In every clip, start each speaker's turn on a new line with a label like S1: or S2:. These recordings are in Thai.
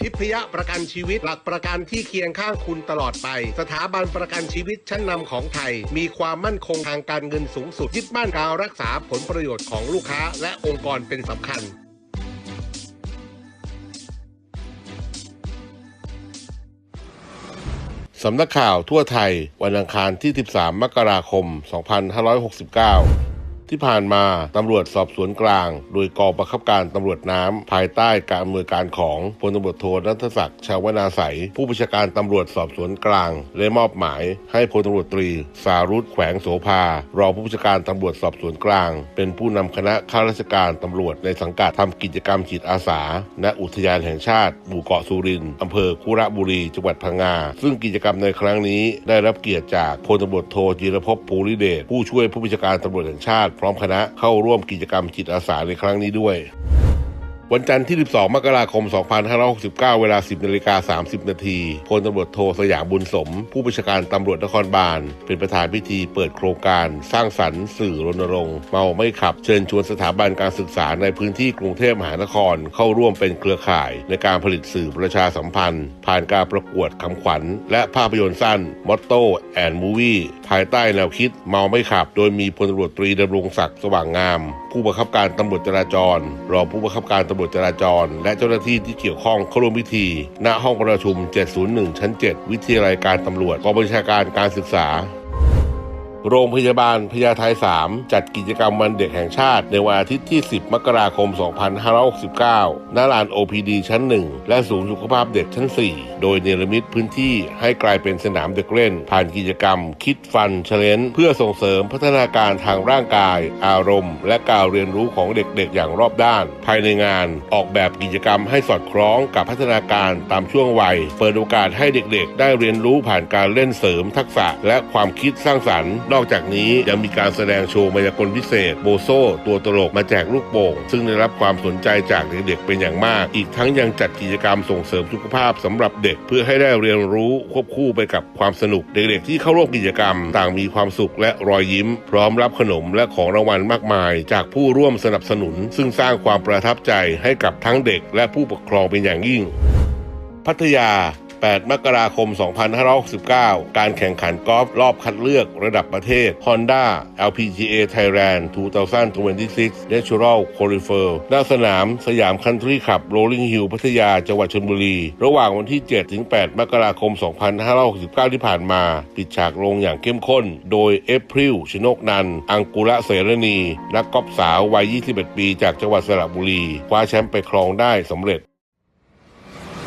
S1: ทิพยประกันชีวิตหลักประกันที่เคียงข้างคุณตลอดไป สถาบันประกันชีวิตชั้นนำของไทย มีความมั่นคงทางการเงินสูงสุดยึดมั่นการรักษาผลประโยชน์ของลูกค้าและองค์กรเป็นสำคัญสำนักข่าวทั่วไทย วันอังคารที่ 13 มกราคม 2569 ที่ผ่านมาตำรวจสอบสวนกลาง โดยกองบังคับการตำรวจน้ำ ภายใต้การอำนวยการของพลตำรวจโทนัทศักดิ์ชาวนาใสยผู้บัญชาการตำรวจสอบสวนกลางได้มอบหมาย ให้พลตำรวจตรี สารุตแขวงโสภารองผู้บัญชาการตำรวจสอบสวนกลาง เป็นผู้นำคณะข้าราชการตำรวจในสังกัดทำกิจกรรมจิตอาสา ณอุทยานแห่งชาติ หมู่เกาะสุรินทร์อำเภอคุระบุรีจังหวัดพังงา ซึ่งกิจกรรมในครั้งนี้ได้รับเกียรติจากพลตำรวจโทจิรภพภูริเดชผู้ช่วยผู้บัญชาการตำรวจแห่งชาติพร้อมคณะเข้าร่วมกิจกรรมจิตอาสาในครั้งนี้ด้วยวันจันทร์ที่ 12 มกราคม 2569 เวลา 10นาฬิกา30 นาทีพลตำรวจโทสยามบุญสม ผู้บัญชาการตำรวจนครบาล เป็นประธานพิธีเปิดโครงการ สร้างสรรค์สื่อรณรงค์เมาไม่ขับ เชิญชวนสถาบันการศึกษาในพื้นที่กรุงเทพมหานคร เข้าร่วมเป็นเครือข่าย ในการผลิตสื่อประชาสัมพันธ์ ผ่านการประกวดคำขวัญ และภาพยนตร์สั้นมอตโต้แอนด์มูวี่ภายใต้แนวคิดเมาไม่ขับ โดยมีพลตำรวจตรีดำรงศักดิ์สว่างงาม ผู้บังคับการตำรวจจราจร รองผู้บังคับการตำรวจจราจร และเจ้าหน้าที่ที่เกี่ยวข้องเข้าร่วมพิธี ณห้องประชุม 701 ชั้น 7 วิทยาลัยการตำรวจกองบัญชาการการศึกษา โรงพยาบาลพญาไท3จัดกิจกรรมวันเด็กแห่งชาติ ในวันอาทิตย์ที่ 10 มกราคม 2569ณลาน OPD ชั้น 1 และศูนย์สุขภาพเด็กชั้น 4 โดยเนรมิตพื้นที่ให้กลายเป็นสนามเด็กเล่น ผ่านกิจกรรม คิดฟันเชลนเพื่อส่งเสริมพัฒนาการทางร่างกาย อารมณ์ และการเรียนรู้ของเด็กๆ อย่างรอบด้าน ภายในงานออกแบบกิจกรรมให้สอดคล้องกับพัฒนาการตามช่วงวัย เปิดโอกาสให้เด็กๆ ได้เรียนรู้ผ่านการเล่นเสริมทักษะ และความคิดสร้างสรรค์อกจากนี้ยังมีการแสดงโชว์มายากลพิเศษ โบโซตัวตลกมาแจกลูกโป่ง ซึ่งได้รับความสนใจจากเด็กๆเป็นอย่างมาก อีกทั้งยังจัดกิจกรรมส่งเสริมสุขภาพสำหรับเด็กเพื่อให้ได้เรียนรู้ควบคู่ไปกับความสนุก เด็กๆที่เข้าร่วมกิจกรรม ต่างมีความสุขและรอยยิ้ม พร้อมรับขนมและของรางวัลมากมาย จากผู้ร่วมสนับสนุน ซึ่งสร้างความประทับใจให้กับทั้งเด็กและผู้ปกครองเป็นอย่างยิ่ง พัทยา 8 มกราคม 2569 การแข่งขันกอล์ฟรอบคัดเลือกระดับประเทศ Honda LPGA Thailand 2026 Natural Qualifier ณสนามสยามคันทรีขับ Rolling Hill พัทยา จังหวัดชลบุรี ระหว่างวันที่ 7 ถึง 8 มกราคม 2569 ที่ผ่านมา ปิดฉากลงอย่างเข้มข้น โดยเอพริลชนกนันท์อังกุระเสรณี นักกอล์ฟสาววัย 21 ปี จากจังหวัดสระบุรี คว้าแชมป์ไปครองได้สำเร็จ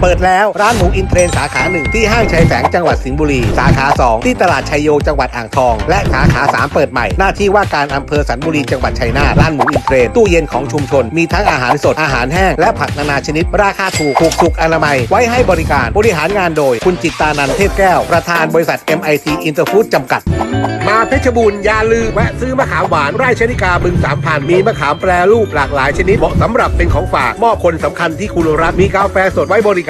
S2: เปิดแล้วร้านหมูอินเทรนสาขาหนึ่งที่ห้างชัยแสงจังหวัดสิงห์บุรี สาขา 2 ที่ตลาดชัยโยจังหวัดอ่างทอง และสาขา 3 เปิดใหม่ หน้าที่ว่าการอำเภอสันบุรีจังหวัดชัยนาทร้านหมูอินเทรนตู้เย็นของชุมชน มีทั้งอาหารสดอาหารแห้ง และผักนานาชนิด ราคาถูกถูกสุขอนามัย ไว้ให้บริการบริหารงานโดย คุณจิตตานันเทพแก้ว ประธานบริษัท MIT Interfood จำกัด
S1: มาเพชรบูรณ์อย่าลืมแวะซื้อมะขามหวานไร่ชนิกาบึงสามพันมีมะขามแปรรูปหลากหลายชนิดเหมาะสำหรับเป็นของฝากมอบคนสำคัญที่คุณรักมีกาแฟสดไว้บริการ